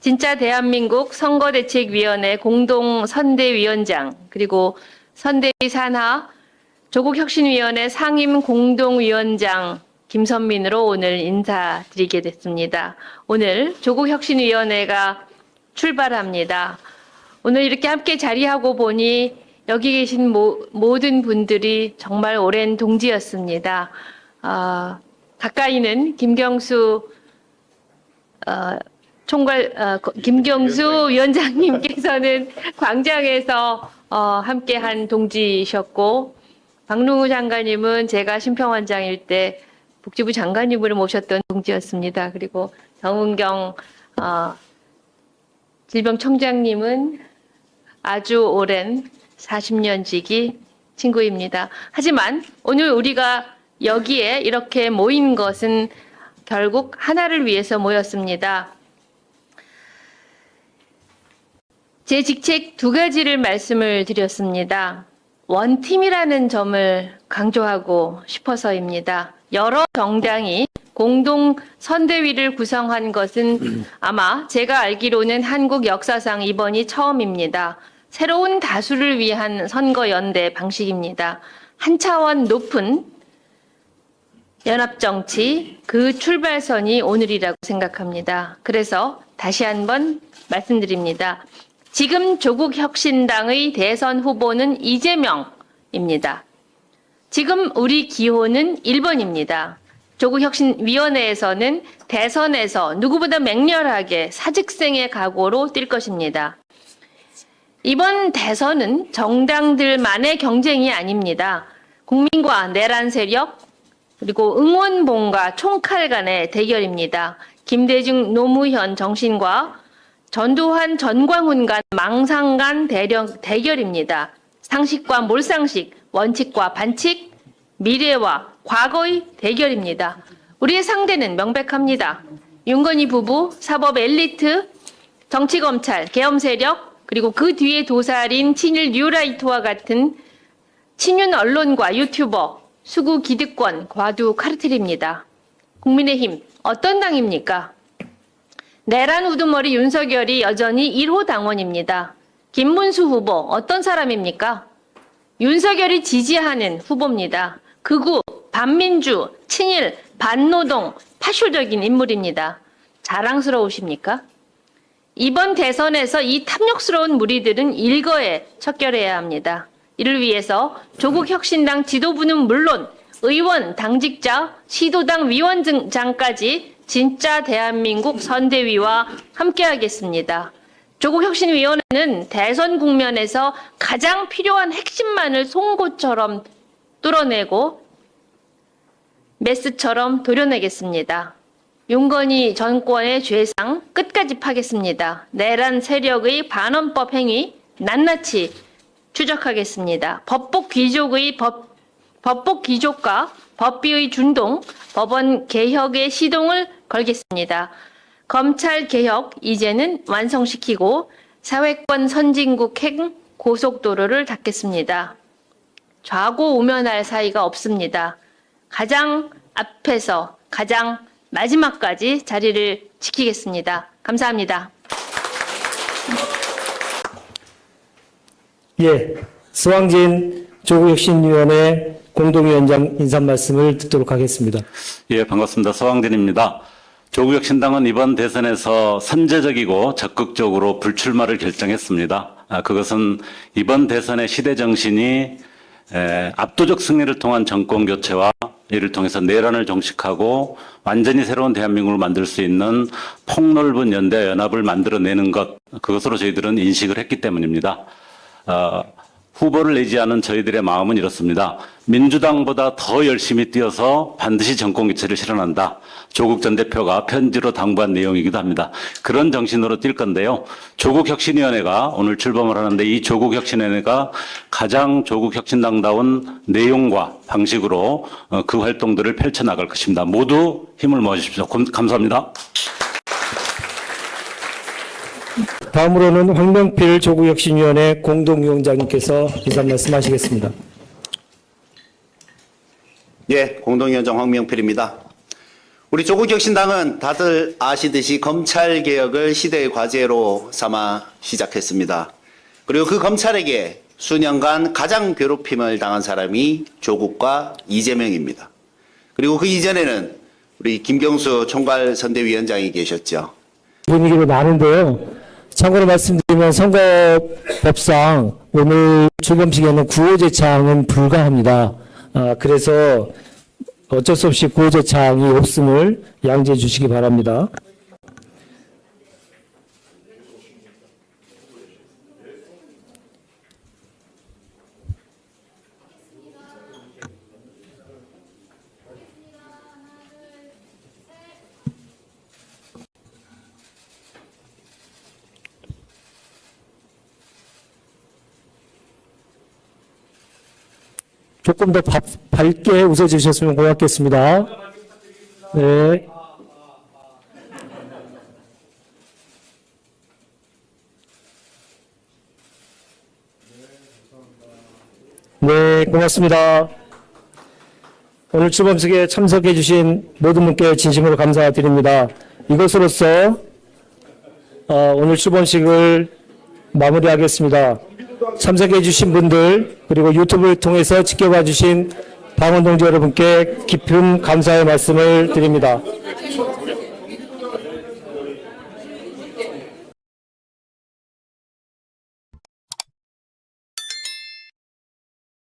진짜 대한민국 선거대책위원회 공동선대위원장 그리고 선대위 산하 조국혁신위원회 상임 공동위원장 김선민으로 오늘 인사드리게 됐습니다. 오늘 조국혁신위원회가 출발합니다. 오늘 이렇게 함께 자리하고 보니 여기 계신 모, 모든 분들이 정말 오랜 동지였습니다. 아, 가까이는 김경수 어, 총괄 어, 거- 김경수 위원장님께서는 광장에서 어, 함께한 동지셨고 박능우 장관님은 제가 심평원장일 때 복지부 장관님으로 모셨던 동지였습니다. 그리고 정은경 어, 질병청장님은 아주 오랜 40년 지기 친구입니다. 하지만 오늘 우리가 여기에 이렇게 모인 것은 결국 하나를 위해서 모였습니다. 제 직책 두 가지를 말씀을 드렸습니다. 원팀이라는 점을 강조하고 싶어서입니다. 여러 정당이 공동 선대위를 구성한 것은 아마 제가 알기로는 한국 역사상 이번이 처음입니다. 새로운 다수를 위한 선거 연대 방식입니다. 한 차원 높은 연합 정치 그 출발선이 오늘이라고 생각합니다. 그래서 다시 한번 말씀드립니다. 지금 조국 혁신당의 대선 후보는 이재명입니다. 지금 우리 기호는 1번입니다. 조국 혁신위원회에서는 대선에서 누구보다 맹렬하게 사직생의 각오로 뛸 것입니다. 이번 대선은 정당들만의 경쟁이 아닙니다. 국민과 내란 세력, 그리고 응원봉과 총칼 간의 대결입니다. 김대중, 노무현 정신과 전두환, 전광훈 간 망상 간 대령, 대결입니다. 상식과 몰상식, 원칙과 반칙, 미래와 과거의 대결입니다. 우리의 상대는 명백합니다. 윤건희 부부, 사법 엘리트, 정치검찰, 계엄 세력, 그리고 그 뒤에 도살인 친일 뉴라이트와 같은 친윤 언론과 유튜버, 수구 기득권, 과두 카르텔입니다. 국민의힘 어떤 당입니까? 내란 우두머리 윤석열이 여전히 1호 당원입니다. 김문수 후보 어떤 사람입니까? 윤석열이 지지하는 후보입니다. 극우, 반민주, 친일, 반노동, 파쇼적인 인물입니다. 자랑스러우십니까? 이번 대선에서 이 탐욕스러운 무리들은 일거에 척결해야 합니다. 이를 위해서 조국 혁신당 지도부는 물론 의원, 당직자, 시도당 위원장까지 진짜 대한민국 선대위와 함께하겠습니다. 조국혁신위원회는 대선 국면에서 가장 필요한 핵심만을 송곳처럼 뚫어내고 메스처럼 도려내겠습니다. 윤건희 정권의 죄상 끝까지 파겠습니다. 내란 세력의 반헌법 행위 낱낱이 추적하겠습니다. 법복 귀족의 법, 법복 귀족과 법비의 준동, 법원 개혁의 시동을 걸겠습니다. 검찰 개혁 이제는 완성시키고 사회권 선진국 행 고속도로를 닫겠습니다. 좌고 우면할 사이가 없습니다. 가장 앞에서 가장 마지막까지 자리를 지키겠습니다. 감사합니다. 예, 스왕진 조국혁신위원회 공동위원장 인사 말씀을 듣도록 하겠습니다. 예, 반갑습니다. 서왕진입니다. 조국혁 신당은 이번 대선에서 선제적이고 적극적으로 불출마를 결정했습니다. 아, 그것은 이번 대선의 시대 정신이 에, 압도적 승리를 통한 정권 교체와 이를 통해서 내란을 종식하고 완전히 새로운 대한민국을 만들 수 있는 폭넓은 연대 연합을 만들어내는 것 그것으로 저희들은 인식을 했기 때문입니다. 어, 후보를 내지 않은 저희들의 마음은 이렇습니다. 민주당보다 더 열심히 뛰어서 반드시 정권 교체를 실현한다. 조국 전 대표가 편지로 당부한 내용이기도 합니다. 그런 정신으로 뛸 건데요. 조국 혁신위원회가 오늘 출범을 하는데 이 조국 혁신위원회가 가장 조국 혁신당다운 내용과 방식으로 어, 그 활동들을 펼쳐 나갈 것입니다. 모두 힘을 모아주십시오. 감- 감사합니다. 다음으로는 황명필 조국혁신위원회 공동위원장님께서 인사 말씀하시겠습니다. 예, 공동위원장 황명필입니다. 우리 조국혁신당은 다들 아시듯이 검찰 개혁을 시대의 과제로 삼아 시작했습니다. 그리고 그 검찰에게 수년간 가장 괴롭힘을 당한 사람이 조국과 이재명입니다. 그리고 그 이전에는 우리 김경수 총괄 선대위원장이 계셨죠. 분위기도 많은데요. 참고로 말씀드리면 선거법상 오늘 출범식에는 구호제창은 불가합니다. 아, 그래서 어쩔 수 없이 구호제창이 없음을 양지해 주시기 바랍니다. 조금 더 바- 밝게 웃어주셨으면 고맙겠습니다. 네. 네, 고맙습니다. 오늘 출범식에 참석해 주신 모든 분께 진심으로 감사드립니다. 이것으로써 어, 오늘 출범식을 마무리하겠습니다. 참석해 주신 분들 그리고 유튜브를 통해서 지켜봐 주신 방원 동지 여러분께 깊은 감사의 말씀을 드립니다.